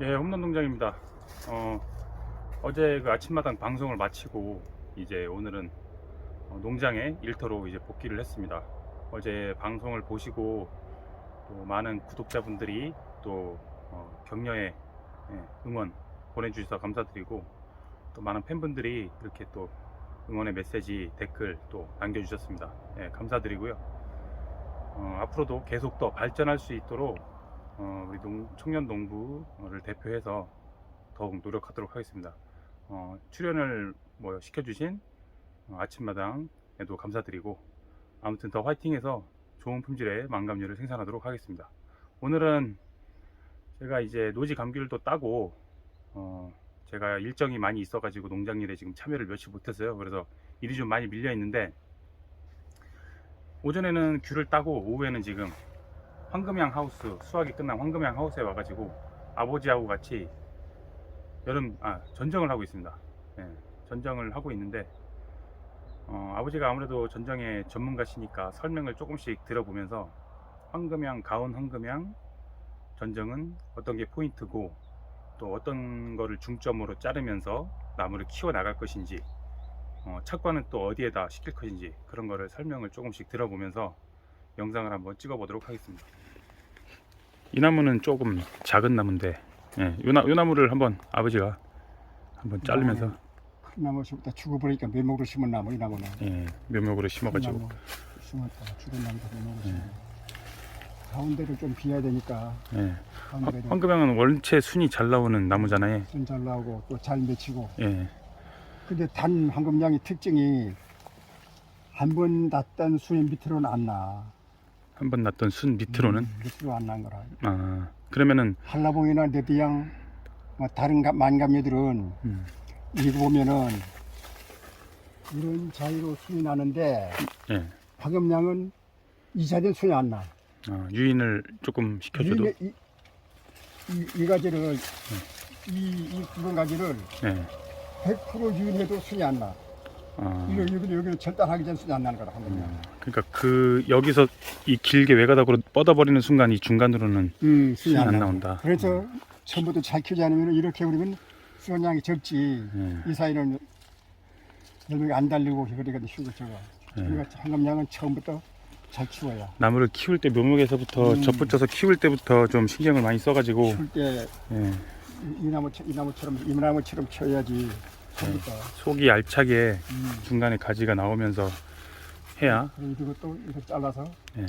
예, 홈런 농장입니다. 어, 어제 그 아침마당 방송을 마치고 이제 오늘은 어, 농장에 일터로 이제 복귀를 했습니다. 어제 방송을 보시고 또 많은 구독자분들이 또 어, 격려의 예, 응원 보내주셔서 감사드리고 또 많은 팬분들이 이렇게 또 응원의 메시지 댓글 또 남겨주셨습니다. 예, 감사드리고요. 어, 앞으로도 계속 더 발전할 수 있도록 어, 우리 농- 청년 농부를 대표해서 더욱 노력하도록 하겠습니다. 어, 출연을 뭐 시켜주신 어, 아침마당에도 감사드리고 아무튼 더 화이팅해서 좋은 품질의 망감류를 생산하도록 하겠습니다. 오늘은 제가 이제 노지 감귤도 따고 어, 제가 일정이 많이 있어가지고 농장 일에 지금 참여를 며칠 못했어요. 그래서 일이 좀 많이 밀려 있는데 오전에는 귤을 따고 오후에는 지금 황금향 하우스 수확이 끝난 황금향 하우스에 와가지고 아버지하고 같이 여름 아 전정을 하고 있습니다. 예, 전정을 하고 있는데 어, 아버지가 아무래도 전정의 전문가시니까 설명을 조금씩 들어보면서 황금향 가온 황금향 전정은 어떤 게 포인트고 또 어떤 거를 중점으로 자르면서 나무를 키워 나갈 것인지 어, 착과는 또 어디에다 시킬 것인지 그런 거를 설명을 조금씩 들어보면서 영상을 한번 찍어 보도록 하겠습니다. 이 나무는 조금 작은 나무인데, 예, 요, 나, 요 나무를 한번 아버지가 한번 자르면서 큰 나무부터 죽어버리니까 묘목으로 심은 나무 이 나무는 예, 묘목으로 큰 심어가지고 나무 심었다 죽은 나무도 묘목으로 네. 심어 가운데를 좀 비워야 되니까 예. 황- 황금향은 원체 순이 잘 나오는 나무잖아요. 순 잘 나오고 또 잘 맺히고 예, 근데 단 황금량의 특징이 한 번 났던 순의 밑으로는 안 나. 한 번 났던 순 밑으로는 음, 밑으로 안 난 거라. 아 그러면은 한라봉이나 레드양 뭐 다른 가- 만감류들은 음, 이거 보면은 이런 자리로 순이 나는데 예, 황금량은 이자된 순이 안 나. 아, 유인을 조금 시켜줘도 이, 이, 이, 이 가지를 이, 이 굵은 가지를 예, 100% 유인해도 순이 안 나. 아, 이거 여기 여기는 절단하기 전 순이 안 나는 거라 황금량. 그러니까 그 여기서 이 길게 외가닥으로 뻗어버리는 순간 이 중간으로는 음, 순이 안 안 나. 나온다. 그래서 처음부터 잘 키우지 않으면 이렇게 우리는 수건량이 적지. 예, 이 사이는 열매가 안 달리고 그러니까 쉬고 저거. 예. 그러니까 황금량은 처음부터 잘 키워야. 나무를 키울 때 묘목에서부터 음. 접붙여서 키울 때부터 좀 신경을 많이 써가지고 키울 때 예, 이 나무 이 나무처럼 이 나무처럼 키워야지. 처음부터. 속이 알차게 음. 중간에 가지가 나오면서 해야 그리고 또 이렇게 잘라서 예.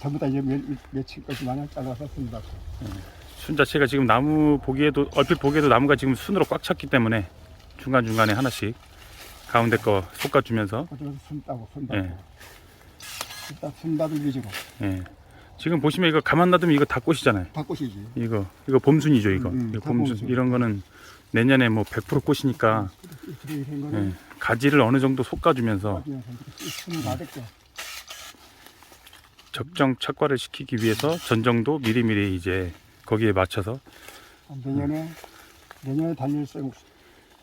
전부 다 이제 몇, 며칠 것이만 잘라서 쓴다. 순 자체가 지금 나무 보기에도 얼핏 보기에도 나무가 지금 순으로 꽉 찼기 때문에 중간 중간에 하나씩 가운데 거 솎아주면서 그래서 순 따고 순 따고. 예. 일단 순 따들 위주로 예. 지금 보시면 이거 가만 놔두면 이거 다 꽃이잖아요. 다 꽃이지. 이거 이거 봄순이죠 이거. 음, 음, 이거 다 봄순 봄순. 이런 거는 내년에 뭐 100% 꽃이니까 이렇게 이런 예. 거는 가지를 어느 정도 솎아주면서. 적정 착과를 시키기 위해서 전정도 미리미리 이제 거기에 맞춰서 내년에 내년에 달릴 생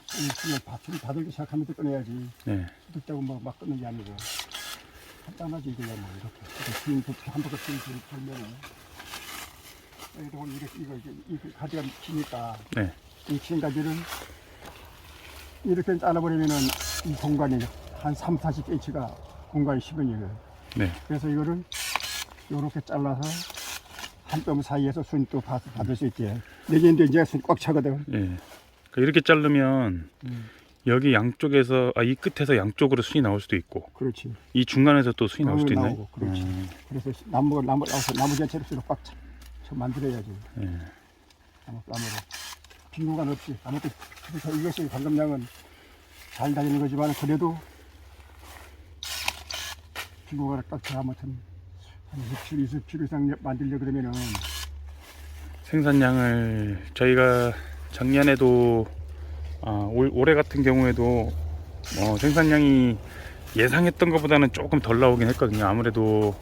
순을 밭을 다들기 시작하면 꺼내야지. 예. 수득되고 뭐막 끊는 게 아니고 간단하지 이거 뭐 이렇게 이렇게 부피 한 바퀴 돌- 돌면은 이거 이렇게 이거 이게 이거 가지가 기니까 네. 이긴 가지를 이렇게 잘라버리면은 이 공간이 한 3, 40cm가 공간이 10원이에요. 네. 그래서 이거를 이렇게 잘라서 한 뼘 사이에서 순또 받을 수 있게 내년도 이제 순꽉 차거든. 예. 그러니까 이렇게 자르면 음, 여기 양쪽에서 아 이 끝에서 양쪽으로 순이 나올 수도 있고 그렇지. 이 중간에서 또 순이 나올 어, 수도 있나요? 나오고, 그렇지. 음, 그래서 나무 나무 나무 나무 전체를 수로 꽉 차, 쳐 만들어야지 예. 나무 나무로 빈 공간 없이 아무튼 그래서 이것이 방금량은 잘 다니는 거지만 그래도 빈 공간을 꽉 차. 아무튼 한 20kg, 20kg 이상 만들려 그러면은 생산량을 저희가 작년에도 아, 올, 올해 같은 경우에도 어, 생산량이 예상했던 것보다는 조금 덜 나오긴 했거든요. 아무래도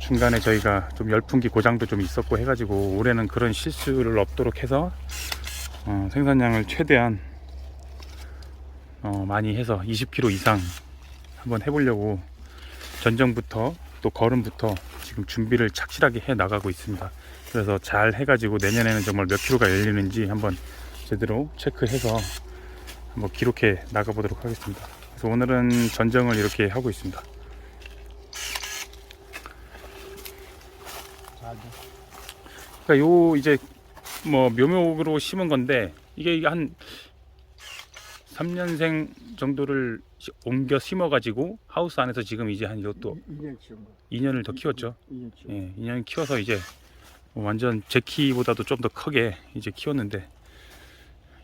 중간에 저희가 좀 열풍기 고장도 좀 있었고 해가지고 올해는 그런 실수를 없도록 해서 어, 생산량을 최대한 어, 많이 해서 20kg 이상 한번 해보려고 전정부터 또 거름부터 지금 준비를 착실하게 해 나가고 있습니다. 그래서 잘 해가지고 내년에는 정말 몇 킬로가 열리는지 한번 제대로 체크해서 한번 기록해 나가보도록 하겠습니다. 그래서 오늘은 전정을 이렇게 하고 있습니다. 그러니까 요 이제 뭐 묘목으로 심은 건데 이게 한 3년생 정도를 시- 옮겨 심어 가지고 하우스 안에서 지금 이제 한 이것도 2년 키운 거. 2년을 더 키웠죠. 2년 키운 예, 2년 키워서 이제 뭐 완전 제 키보다도 좀 더 크게 이제 키웠는데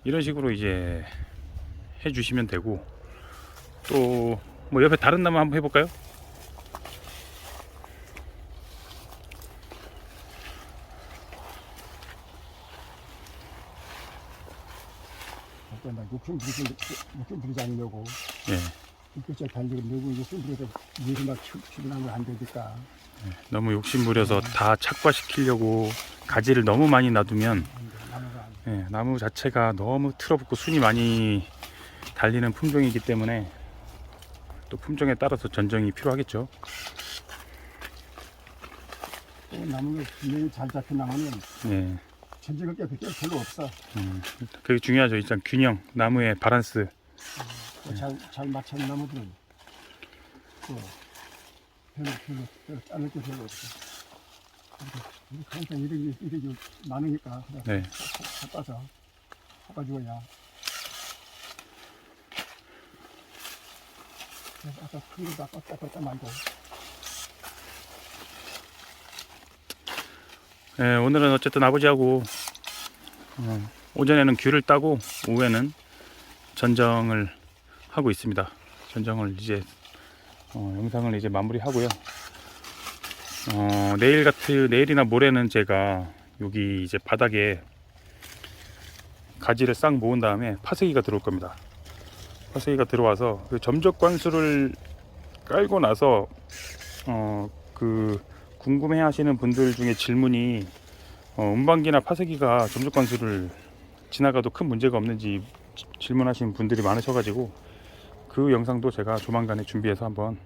이런 식으로 이제 해 주시면 되고 또 뭐 옆에 다른 나무 한번 해볼까요? 욕심 부리지 욕심 부리지 않으려고 예, 이것저 달리고 너무 욕심 부려서 일이 막 나면 안 되니까 너무 욕심 부려서 다 착과시키려고 가지를 너무 많이 놔두면 돼. 예, 나무 자체가 너무 틀어붙고 순이 많이 달리는 품종이기 때문에 또 품종에 따라서 전정이 필요하겠죠. 또 나무가 분명히 잘 잡힌 나무는 예, 전쟁을 게 그게 별로 없어. 음, 그게 중요하죠. 일단 균형, 나무의 바란스. 잘잘 맞춘 나무들은 또 별로 별로 별로 자를 게 별로 없어. 그러니까 항상 이렇게 이렇게 많으니까 네, 섞어줘야. 그래서 아까 큰 것도 아까 깎았다 말고 예, 오늘은 어쨌든 아버지하고 어, 오전에는 귤을 따고 오후에는 전정을 하고 있습니다. 전정을 이제 어, 영상을 이제 마무리하고요. 어, 내일 같은 내일이나 모레는 제가 여기 이제 바닥에 가지를 싹 모은 다음에 파쇄기가 들어올 겁니다. 파쇄기가 들어와서 그 점적 관수를 깔고 나서 어, 그 궁금해 하시는 분들 중에 질문이 어, 음방기나 파쇄기가 점적 관수를 지나가도 큰 문제가 없는지 지- 질문하시는 분들이 많으셔가지고 그 영상도 제가 조만간에 준비해서 한번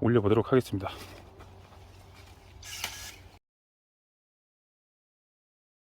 올려보도록 하겠습니다.